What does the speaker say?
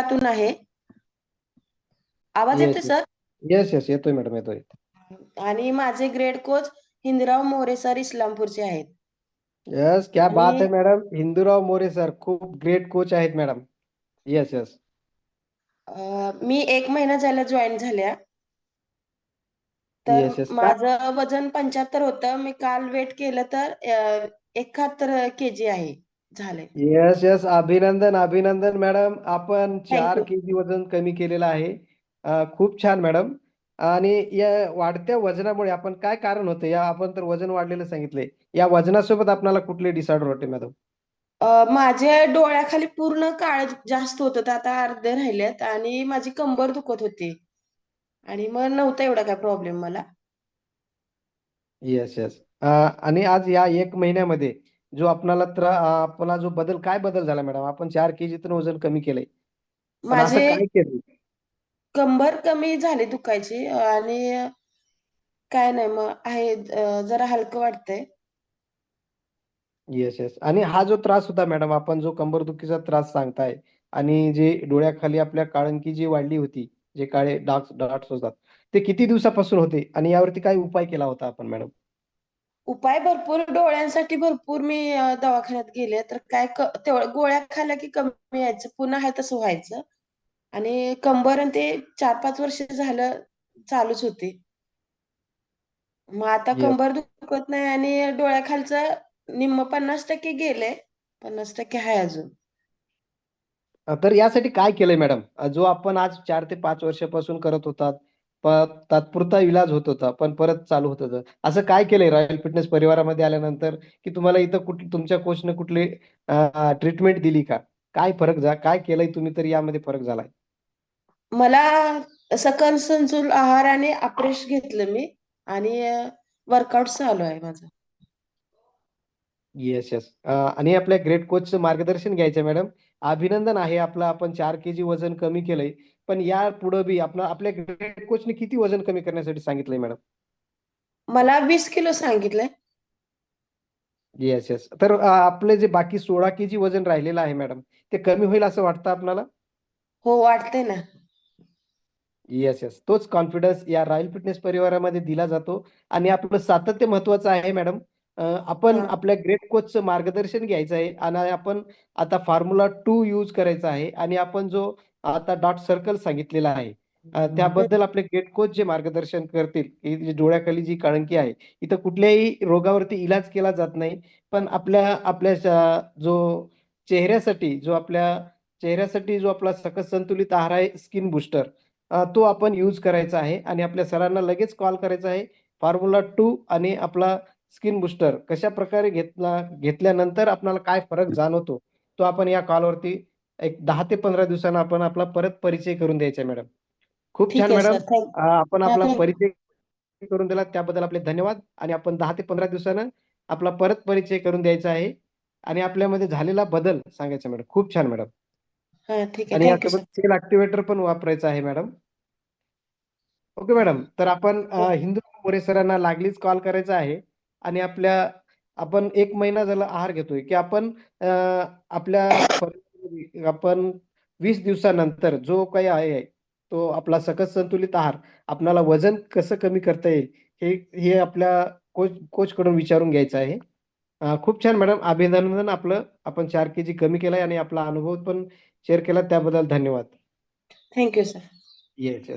जिल्ह्यातून आहे. आवाज येतोय. सर? येस येस येतोय मॅडम येतोय. आणि माझे great coach Hindrao More sir इस्लामपूरचे आहेत. यस क्या बात आहे मॅडम हिंदूराव मोरे सर खूप ग्रेट कोच आहेत मॅडम येस येस अं, मी एक महिना झाला जॉईन झाल्या. तर yes. माझं वजन पंच्याहत्तर होतं. मी काल वेट केलं तर एकाहत्तर के जी आहे. झालंय. येस येस अभिनंदन अभिनंदन मॅडम. आपण चार you. के जी वजन कमी केलेलं आहे. अं, खूप छान मॅडम. आणि या वाढत्या वजनामुळे आपण काय कारण होतं? या आपण तर वजन वाढलेलं सांगितलंय. या वजनासोबत आपल्याला कुठले डिसऑर्डर होते मॅडम? माझ्या डोळ्याखाली पूर्ण काळ जास्त होत. होतं आता अर्धे राहिलेत आणि माझी कंबर दुखत होती. आणि मग नव्हता एवढा काय प्रॉब्लेम मला. येस येस आणि आज या एक महिन्यामध्ये जो आपणाला त्रा आपला जो बदल काय बदल झाला मॅडम? आपण चार के जीतून वजन कमी केलंय. पण असं माझे काय केलं? कंबर कमी झाली दुखायची आणि काय नाही मग आहे अं, जरा हलकं वाटतंय. येस येस आणि हा जो त्रास होता मॅडम आपण जो कंबरदुखीचा त्रास सांगताय आणि जे डोळ्याखाली आपल्या काळंकी जी वाढली होती जे काळे डाग डॉट्स होतात ते किती दिवसापासून होते आणि यावरती काय उपाय केला होता आपण मॅडम? उपाय भरपूर डोळ्यांसाठी भरपूर मी दवाखान्यात गेले. तर काय क- तेवढं गोळ्या खाल्ल्या की कमी यायचं. पुन्हा आहे तसं व्हायचं. आणि कंबर आणि ते चार पाच वर्ष झालं चालूच होते. मग आता. कंबर दुखत नाही आणि डोळ्याखालचं निम्म पन्नास टक्के गेले. पन्नास टक्के आहे अजून. तर यासाठी काय केलंय मॅडम? जो आपण आज चार ते पाच वर्षापासून करत होतात तात्पुरता इलाज होत होता पण परत चालू होत होतं. असं काय केलंय रॉयल फिटनेस परिवारामध्ये आल्यानंतर की तुम्हाला इथं कुठ तुमच्या कोचने कुठली ट्रीटमेंट दिली का? काय फरक झा काय केलंय तुम्ही तर यामध्ये फरक झालाय? मला सकल संतुल आहार आणि अप्रेश घेतलं मी आणि वर्कआउट चालू आहे माझं. येस येस आणि आपल्या ग्रेट कोचचं मार्गदर्शन घ्यायचं मॅडम अभिनंदन आहे आपलं आपण चार के जी वजन कमी केलंय. पण या पुढं बी आपलं आपल्या ग्रेट कोचने किती वजन कमी करण्यासाठी सांगितलंय मॅडम? मला वीस किलो सांगितलंय. येस येस तर आपले जे बाकी सोळा के जी वजन राहिलेलं आहे मॅडम ते कमी होईल असं वाटतं आपल्याला? हो वाटतंय ना. येस येस तोच कॉन्फिडन्स या रॉयल फिटनेस परिवारामध्ये दिला जातो. आणि आपलं सातत्य महत्वाचं आहे मॅडम अं, आपण हा. आपल्या ग्रेट कोचचं मार्गदर्शन घ्यायचं आहे आणि आपण आता फॉर्म्युला टू यूज करायचा आहे आणि आपण जो आता डॉट सर्कल सांगितलेला आहे अं, त्याबद्दल आपले ग्रेट कोच जे मार्गदर्शन करतील जी डोळ्याखाली जी काळंकी आहे इथं कुठल्याही रोगावरती इलाज केला जात नाही पण आपल्या आपल्या जो चेहऱ्यासाठी जो आपल्या चेहऱ्यासाठी जो आपला सकस संतुलित आहार आहे स्किन बुस्टर अ, तो आपण यूज करायचा आहे आणि आपल्या सरांना लगेच कॉल करायचा आहे फॉर्म्युला टू आणि आपला स्किन बुस्टर कशा प्रकारे घेतला घेतल्यानंतर आपल्याला काय फरक जाणवतो तो आपण या कॉलवरती एक दहा ते पंधरा दिवसांना आपण आपला परत परिचय करून द्यायचा मॅडम खूप छान मॅडम आपण हा, आपला परिचय करून दिला त्याबद्दल आपले धन्यवाद आणि आपण दहा ते पंधरा दिवसानं आपला परत परिचय करून द्यायचा आहे आणि आपल्यामध्ये झालेला बदल सांगायचा मॅडम खूप छान मॅडम हा आणि यासोबत सेल ऍक्टिव्हेटर पण वापरायचं आहे मॅडम ओके मॅडम तर आपण अ, हिंदू मोरे सरांना लागलीच कॉल करायचा आहे. आणि आपल्या आपण एक महिना झाला आहार घेतोय की आपण आपल्या आपण वीस दिवसानंतर जो काही आहे तो आपला सकस संतुलित आहार आपणाला वजन कसं कमी करता येईल हे हे आपल्या कोच कोच कडून विचारून घ्यायचं आहे. खूप छान मॅडम अभिनंदन आपलं. आपण चार के जी कमी केलाय आणि आपला अनुभव पण शेअर केला त्याबद्दल धन्यवाद. Thank you sir. येस.